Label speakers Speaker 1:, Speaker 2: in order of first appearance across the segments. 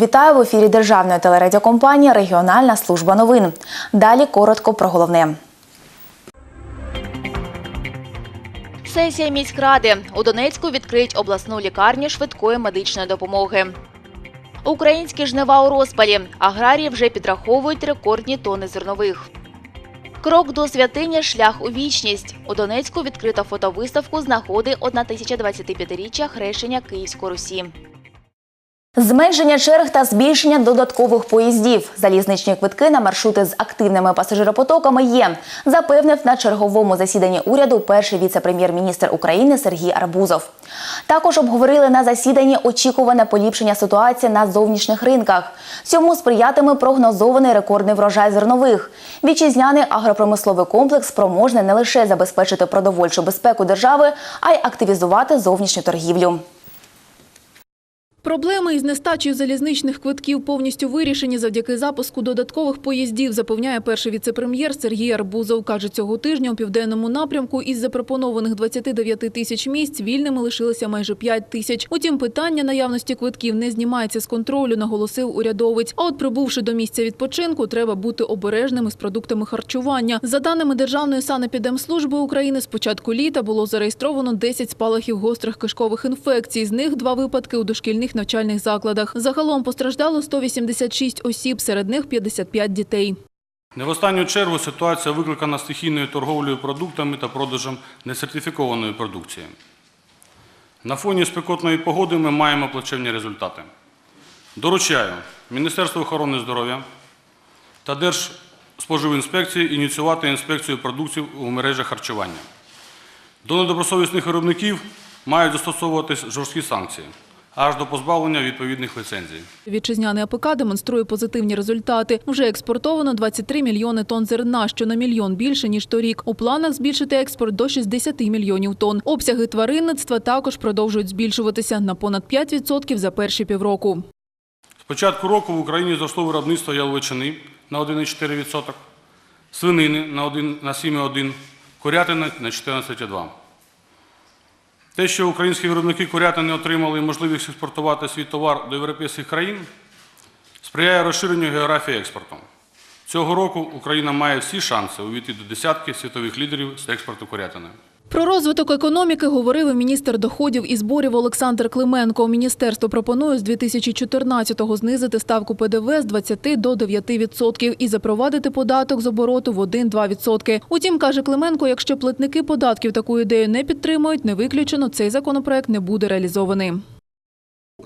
Speaker 1: Вітаю в ефірі Державної телерадіокомпанії Регіональна служба новин. Далі коротко про головне. Сесія міськради. У Донецьку відкриють обласну лікарню швидкої медичної допомоги. Українські жнива у розпалі. Аграрії вже підраховують рекордні тони зернових. Крок до святині шлях у вічність. У Донецьку відкрита фотовиставку з нагоди 1025-річчя хрещення Київської Русі. Зменшення черг та збільшення додаткових поїздів. Залізничні квитки на маршрути з активними пасажиропотоками є, запевнив на черговому засіданні уряду перший віце-прем'єр-міністр України Сергій Арбузов. Також обговорили на засіданні очікуване поліпшення ситуації на зовнішніх ринках. Цьому сприятиме прогнозований рекордний врожай зернових. Вітчизняний агропромисловий комплекс спроможний не лише забезпечити продовольчу безпеку держави, а й активізувати зовнішню торгівлю.
Speaker 2: Проблеми із нестачею залізничних квитків повністю вирішені завдяки запуску додаткових поїздів, запевняє перший віце-прем'єр Сергій Арбузов. Каже, цього тижня у південному напрямку із запропонованих 29 тисяч місць вільними лишилося майже 5 тисяч. Утім, питання наявності квитків не знімається з контролю, наголосив урядовець. А от прибувши до місця відпочинку, треба бути обережними з продуктами харчування. За даними Державної санепідемслужби України, з початку літа було зареєстровано 10 спалахів гострих кишкових інфекцій. З них два випадки у дошкільних навчальних закладах. Загалом постраждало 186 осіб, серед них 55 дітей.
Speaker 3: Не в останню чергу ситуація викликана стихійною торговлею продуктами та продажем несертифікованої продукції. На фоні спекотної погоди ми маємо плачевні результати. Доручаю Міністерству охорони здоров'я та Держспоживінспекції ініціювати інспекцію продуктів у мережах харчування. До недобросовісних виробників мають застосовуватись жорсткі санкції, аж до позбавлення відповідних ліцензій.
Speaker 2: Вітчизняний АПК демонструє позитивні результати. Вже експортовано 23 мільйони тонн зерна, що на мільйон більше, ніж торік. У планах збільшити експорт до 60 мільйонів тонн. Обсяги тваринництва також продовжують збільшуватися на понад 5% за перші півроку.
Speaker 3: З початку року в Україні зросло виробництво яловичини на 1,4%, свинини на 1 на 7,1%, курятини на 14,2%. Те, що українські виробники курятини отримали можливість експортувати свій товар до європейських країн, сприяє розширенню географії експорту. Цього року Україна має всі шанси увійти до десятки світових лідерів з експорту курятини.
Speaker 2: Про розвиток економіки говорив і міністр доходів і зборів Олександр Клименко. Міністерство пропонує з 2014-го знизити ставку ПДВ з 20 до 9% і запровадити податок з обороту в 1-2%. Утім, каже Клименко, якщо платники податків таку ідею не підтримують, не виключено, цей законопроект не буде реалізований.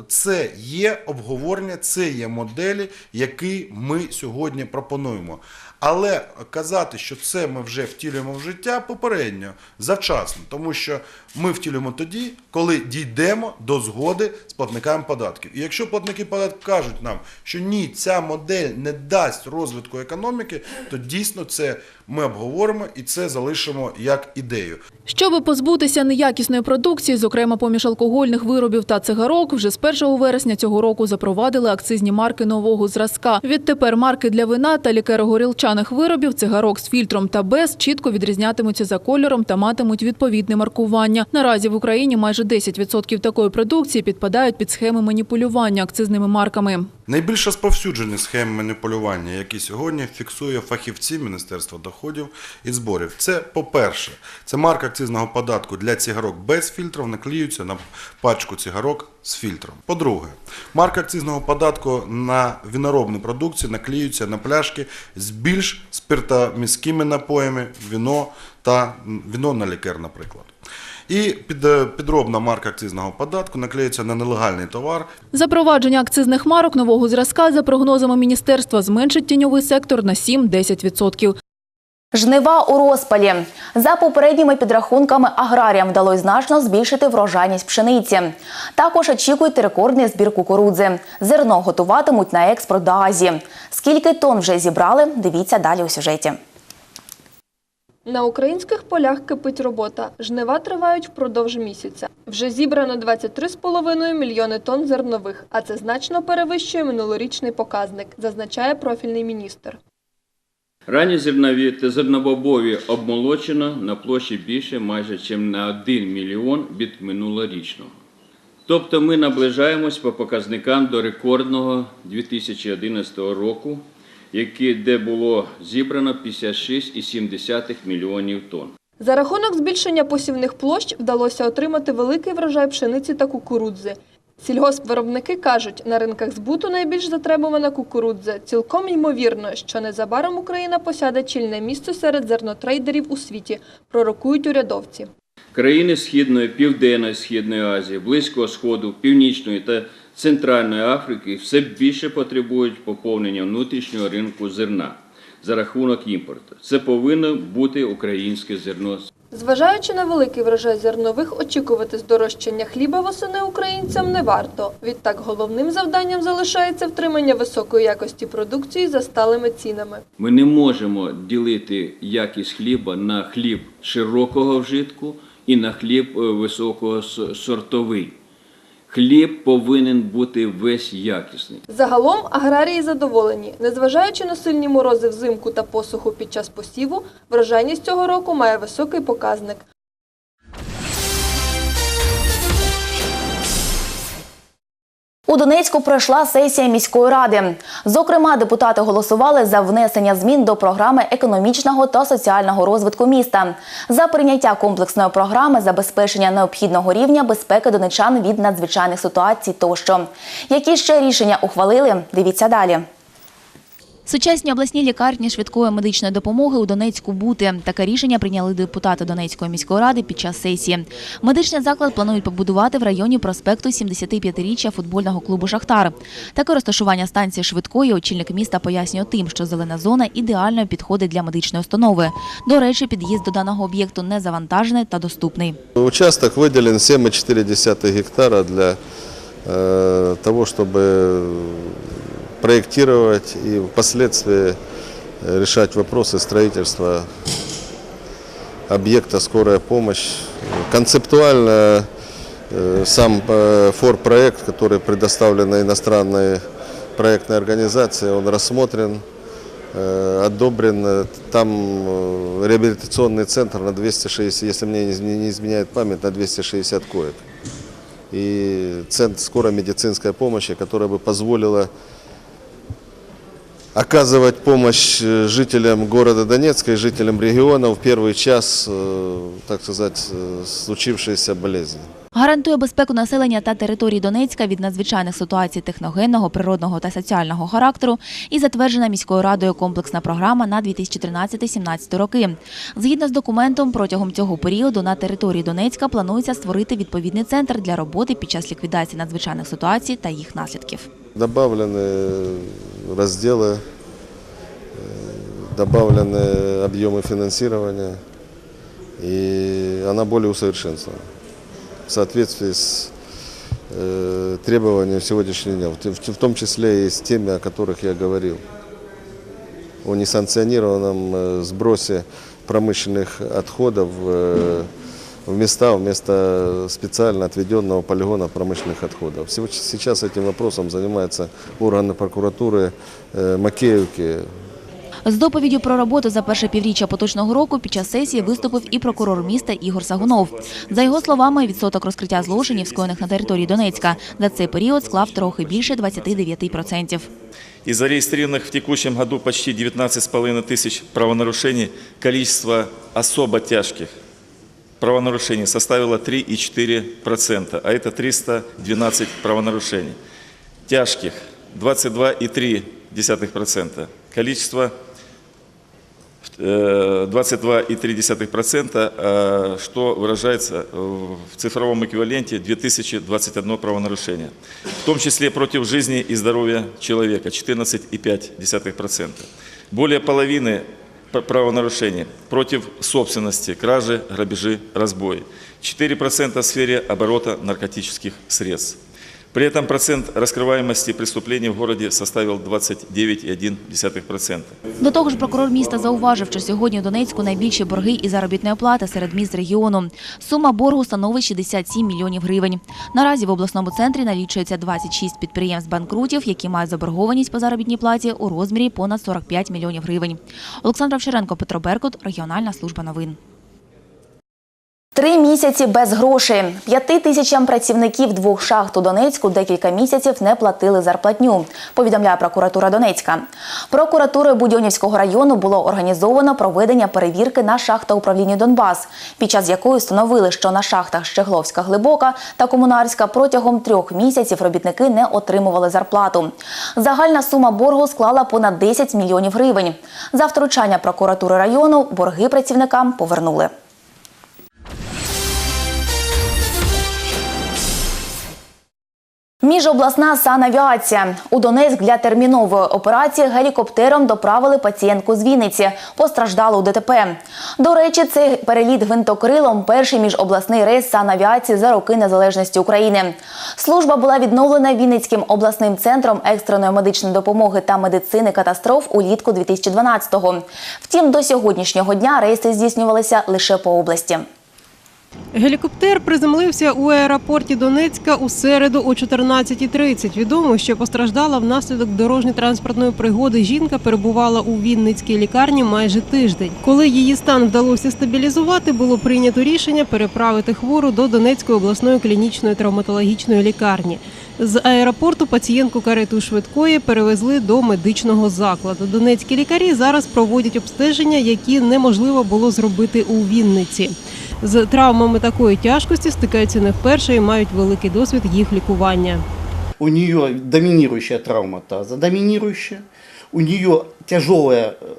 Speaker 4: Це є обговорення, це є моделі, які ми сьогодні пропонуємо. Але казати, що це ми вже втілюємо в життя попередньо, завчасно, тому що ми втілюємо тоді, коли дійдемо до згоди з платниками податків. І якщо платники податків кажуть нам, що ні, ця модель не дасть розвитку економіки, то дійсно це ми обговоримо і це залишимо як ідею.
Speaker 2: Щоби позбутися неякісної продукції, зокрема поміж алкогольних виробів та цигарок, вже з 1 вересня цього року запровадили акцизні марки нового зразка. Відтепер марки для вина та лікеро-горілчаних виробів, цигарок з фільтром та без чітко відрізнятимуться за кольором та матимуть відповідне маркування. Наразі в Україні майже 10% такої продукції підпадають під схеми маніпулювання акцизними марками.
Speaker 4: Найбільш розповсюджені схеми маніпулювання, які сьогодні фіксує фахівці Міністерства доходів і зборів. Це, по-перше, це марка акцизного податку для цигарок без фільтрів наклеюється на пачку цигарок з фільтром. По-друге, марка акцизного податку на виноробну продукцію наклеюється на пляшки з більш спиртоміськими напоями, віно та віно на лікер, наприклад. І під, підробна марка акцизного податку наклеюється на нелегальний товар,
Speaker 2: Запровадження акцизних марок нового зразка, за прогнозами міністерства, зменшить тіньовий сектор на 7-10%.
Speaker 1: Жнива у розпалі. За попередніми підрахунками аграріям вдалося значно збільшити врожайність пшениці. Також очікують рекордний збір кукурудзи. Зерно готуватимуть на експорт до Азії. Скільки тонн вже зібрали, дивіться далі у сюжеті.
Speaker 5: На українських полях кипить робота. Жнива тривають впродовж місяця. Вже зібрано 23,5 мільйони тонн зернових, а це значно перевищує минулорічний показник, зазначає профільний міністр.
Speaker 6: Ранні зернові та зернобобові обмолочено на площі більше майже ніж на 1 мільйон від минулорічного. Тобто ми наближаємось по показникам до рекордного 2011 року, який, де було зібрано 56,7 мільйонів тонн.
Speaker 5: За рахунок збільшення посівних площ вдалося отримати великий врожай пшениці та кукурудзи. Сільгоспвиробники кажуть, на ринках збуту найбільш затребувана кукурудза. Цілком ймовірно, що незабаром Україна посяде чільне місце серед зернотрейдерів у світі, пророкують урядовці.
Speaker 6: Країни Східної, Південної Східної Азії, Близького Сходу, Північної та Центральної Африки все більше потребують поповнення внутрішнього ринку зерна за рахунок імпорту. Це повинно бути українське зерно.
Speaker 5: Зважаючи на великий врожай зернових, очікувати здорожчання хліба восени українцям не варто. Відтак головним завданням залишається втримання високої якості продукції за сталими цінами.
Speaker 6: Ми не можемо ділити якість хліба на хліб широкого вжитку і на хліб е, високого сортовий. Хліб повинен бути весь якісний.
Speaker 5: Загалом аграрії задоволені. Незважаючи на сильні морози взимку та посуху під час посіву, врожайність цього року має високий показник.
Speaker 1: У Донецьку пройшла сесія міської ради. Зокрема, депутати голосували за внесення змін до програми економічного та соціального розвитку міста, за прийняття комплексної програми забезпечення необхідного рівня безпеки донечан від надзвичайних ситуацій тощо. Які ще рішення ухвалили? Дивіться далі. Сучасні обласні лікарні швидкої медичної допомоги у Донецьку бути. Таке рішення прийняли депутати Донецької міської ради під час сесії. Медичний заклад планують побудувати в районі проспекту 75-річчя футбольного клубу Шахтар. Таке розташування станції швидкої очільник міста пояснює тим, що зелена зона ідеально підходить для медичної установи. До речі, під'їзд до даного об'єкту не завантажений та доступний.
Speaker 7: Участок выделен 7,4 гектара для э, того, чтобы проектировать и впоследствии э, решать вопросы строительства объекта «Скорая помощь». Концептуально э, сам э, форпроект, который предоставлен иностранной проектной организации, он рассмотрен, одобрен. Там реабилитационный центр на 260, если мне не изменяет память, на 260 коек. И центр скорой медицинской помощи, которая бы позволила оказывать помощь э, жителям города Донецка и жителям региона в первый час, э, так сказать, э, случившейся болезни.
Speaker 1: Гарантує безпеку населення та території Донецька від надзвичайних ситуацій техногенного, природного та соціального характеру і затверджена міською радою комплексна програма на 2013-2017 роки. Згідно з документом, протягом цього періоду на території Донецька планується створити відповідний центр для роботи під час ліквідації надзвичайних ситуацій та їх наслідків.
Speaker 7: Добавлены разделы, э, добавлены объемы финансирования, и она более усовершенствована в соответствии с э, требованиями сегодняшнего дня, в, в- в том числе и с теми, о которых я говорил, о несанкционированном э, сбросе промышленных отходов э, в места вместо специально отведенного полигона промышленных отходов. Сего- Сейчас этим вопросом занимаются органы прокуратуры э, Макеевки,
Speaker 1: З доповіддю про роботу за перше півріччя поточного року під час сесії виступив і прокурор міста Ігор Сагунов. За його словами, відсоток розкриття злочинів, скоєних на території Донецька, за цей період склав трохи більше 29%.
Speaker 8: Из зарегистрированных в текущем году почти 19,5 тысяч правонарушений количество особо тяжких правонарушений составило 3,4%, а это 312 правонарушений. Тяжких 22,3%. Количество э, 22,3%, э, что выражается в цифровом эквиваленте 2021 правонарушения. В том числе против жизни и здоровья человека 14,5%. Более половины правонарушений против собственности, кражи, грабежи, разбои. 4% в сфере оборота наркотических средств. При этом процент раскрываемости преступлений в городе составил 29,1%.
Speaker 1: До того ж, прокурор міста зауважив, що сьогодні у Донецьку найбільші борги і заробітної плати серед міст регіону. Сума боргу становить 67 мільйонів гривень. Наразі в обласному центрі налічується 26 підприємств банкрутів, які мають заборгованість по заробітній платі у розмірі понад 45 мільйонів гривень. Олександр Овчаренко, Петро Беркут, регіональна служба новин. Три місяці без грошей. П'яти тисячам працівників двох шахт у Донецьку декілька місяців не платили зарплатню, повідомляє прокуратура Донецька. Прокуратурою Будьонівського району було організовано проведення перевірки на шахтоуправлінні Донбас, під час якої встановили, що на шахтах Щегловська Глибока та Комунарська протягом трьох місяців робітники не отримували зарплату. Загальна сума боргу склала понад 10 мільйонів гривень. За втручання прокуратури району борги працівникам повернули. Міжобласна санавіація. У Донецьк для термінової операції гелікоптером доправили пацієнтку з Вінниці. Постраждало у ДТП. До речі, цей переліт гвинтокрилом – перший міжобласний рейс санавіації за роки незалежності України. Служба була відновлена Вінницьким обласним центром екстреної медичної допомоги та медицини катастроф улітку 2012-го. Втім, до сьогоднішнього дня рейси здійснювалися лише по області.
Speaker 9: Гелікоптер приземлився у аеропорті Донецька у середу о 14.30. Відомо, що постраждала внаслідок дорожньо-транспортної пригоди. Жінка перебувала у Вінницькій лікарні майже тиждень. Коли її стан вдалося стабілізувати, було прийнято рішення переправити хвору до Донецької обласної клінічної травматологічної лікарні. З аеропорту пацієнтку карету швидкої перевезли до медичного закладу. Донецькі лікарі зараз проводять обстеження, які неможливо було зробити у Вінниці З травмами такої тяжкості стикаються не вперше і мають великий досвід їх лікування.
Speaker 10: У нее доминирующая травма таза, доминирующая. У нее тяжелое э,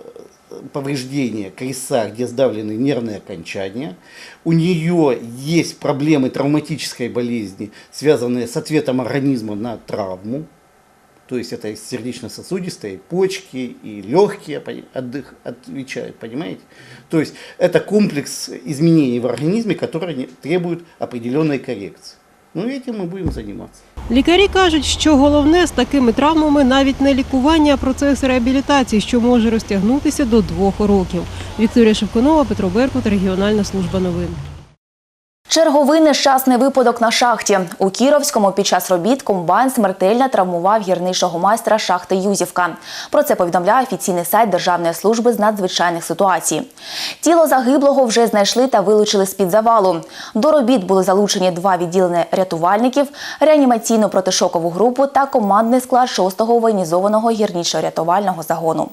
Speaker 10: повреждение креста, где сдавлены нервные окончания. У нее есть проблемы травматической болезни, связанные с ответом организма на травму. То есть это и сердечно-сосудистые, и почки, и легкие пони- отдых отвечают, понимаете? То есть это комплекс изменений в организме, которые не- требуют определенной коррекции. Ну, этим мы будем заниматься.
Speaker 9: Лікарі кажуть, що головне з такими травмами навіть не лікування, а процес реабілітації, що може розтягнутися до двох років. Вікторія Шевкунова, Петро Беркут, регіональна служба новин.
Speaker 1: Черговий нещасний випадок на шахті. У Кіровському під час робіт комбайн смертельно травмував гірничого майстра шахти Юзівка. Про це повідомляє офіційний сайт Державної служби з надзвичайних ситуацій. Тіло загиблого вже знайшли та вилучили з-під завалу. До робіт були залучені два відділення рятувальників, реанімаційну протишокову групу та командний склад 6-го воєнізованого гірничо-рятувального загону.